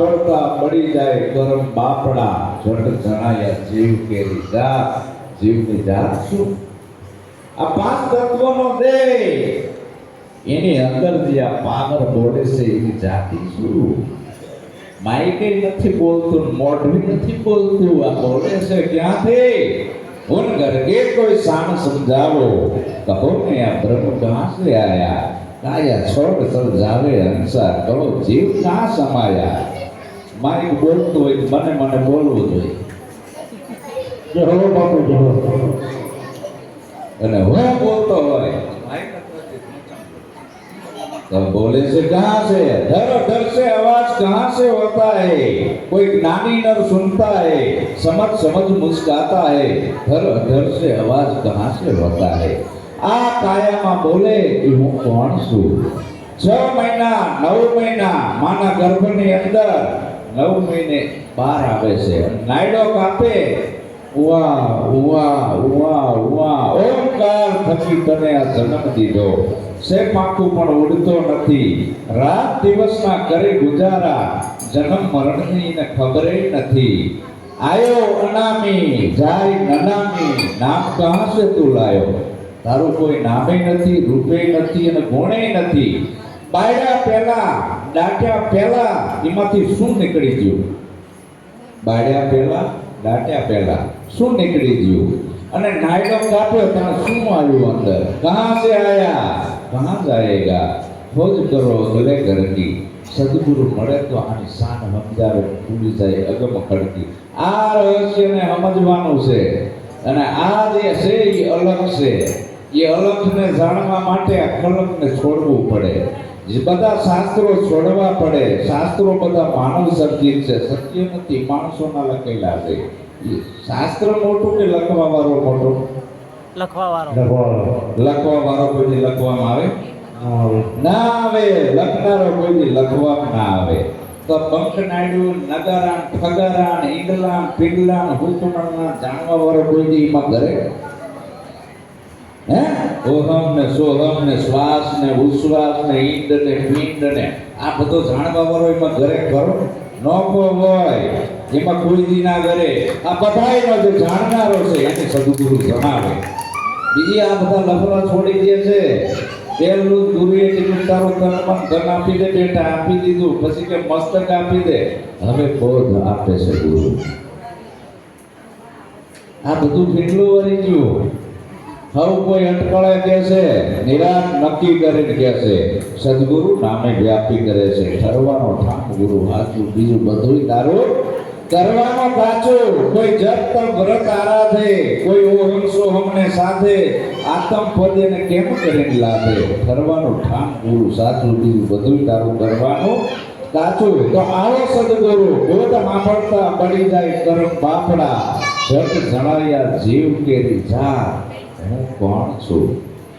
સાંભળતા પડી જાય કરમ બાપડા. જટ જણાયા જીવ કેરી જાત. જીવની જાત શું? આ પાંચ તત્વનો દેહ. એની અંદર જે આ પાગર બોલે છે, એની જાતિ શું? માઈકે નથી બોલતું મોઢવી નથી બોલતું. આ બોલે છે ક્યાંથી? ઉન કરકે કોઈ સાણ સમજાવો. કહો ને આ બ્રહ્મ કહાં સે આયા? કાયા છોડ સર જાવે હંસા કરો જીવ કહાં સમાયા? માઇક બોલતું હોય તો મને મને બોલવું જોઈએ જય હો બાપુ જય હો અને હું બોલતો હોય માઇક तो बोले से कहाँ से डर डर से आवाज कहाँ से होता है कोई ज्ञानी नर सुनता है समझ समझ मुस्काता है डर डर से आवाज कहाँ से होता है આ કાયામાં બોલે કે હું કોણ છું છ મહિના નવ મહિના માના ગર્ભની અંદર નવ મહિને બહાર આવે છે. નાયડો કાપે. ઉવા ઉવા ઉવા ઉવા ઓમકાર થકી તને આ જન્મ દીધો. સે આખું પણ ઉડતો નથી. રાત દિવસના કરે ગુજારા. જન્મ મરણની ને ખબરે નથી. આયો અનામી, જાય નનામી. નામ કહા છે તું લાયો? તારું કોઈ નામે નથી, રૂપે નથી અને ગુણે નથી. બાયડા પહેલા દાટ્યા પહેલા એમાંથી શું નીકળી ગયું? બાળ્યા પહેલા, દાટ્યા પહેલા શું નીકળી ગયું? અને નાયડો કાપ્યો ત્યાં શું આવ્યું અંદર? કહાં સે આયા. કહાં જાયેગા ખોજ કરો ગલે ઘરકી સદગુરુ મળે તો આની શાન સમજાવે, ભૂલી જાય, અગમ ખડકી આ રહસ્યને સમજવાનું છે. અને આ જે છે, એ અલગ છે. એ અલગને જાણવા માટે આ છોડવું પડે. બધા શાસ્ત્રો છોડવા પડે શાસ્ત્રો બધા માનવ સર્જિત છે સત્ય નથી માણસોના લખેલા છે. શાસ્ત્ર મોટું કે લખવા વાળો મોટો? લખવા વાળો લખવા વાળો લખવામાં આવે? ના આવે. લખનારો કોઈથી લખવામાં ના આવે. તો પંખ નાયડુ નગારાન ઠગારાન ઈંડલાન પિંગલાન હુકમણના જાણવા વાળો કોઈ એમાં કરે હે? ઓહમ ને સોહમ ને શ્વાસ ને ઉશ્વાસ ને ઈંડ ને પિંડ ને. આ બધો જાણવા વાળો એમાં ઘરે કરો નોકો હોય. એમાં કોઈ દી ના કરે આ બધાયનો જે જાણનારો છે, એને સદગુરુ જણાવે. બીજી આ બધા લફડા છોડી દે છે. પહેલું ગુરુએ કીધું તારું તન મન ધન આપી દે, બેટા આપી દીધું. પછી કે મસ્તક આપી દે. હવે બોધ આપે છે ગુરુ. આ બધું કેટલું વરી ગયું? હવે કોઈ અટકળે કે છે નિરાત નક્કી કરીને કે છે, સદગુરુ નામે વ્યાપી કરે છે, ઠરવાનો ઠામ ગુરુ હાચું, બીજું બધું તારું કરવાનો પાછો કોઈ જપ તપ વ્રત આરાધે, કોઈ ઓહમ હમને સાથે આતમ પદે ને કેમ કરીને લાભે? ઠરવાનું ઠામ ગુરુ સાચું, બીજું બધું તારું કરવાનું કાચું તો આવો સદગુરુ ગોત માફળતા પડી જાય, કરમ બાપડા જટ જણાયા જીવ કેરી જા હું કોણ છું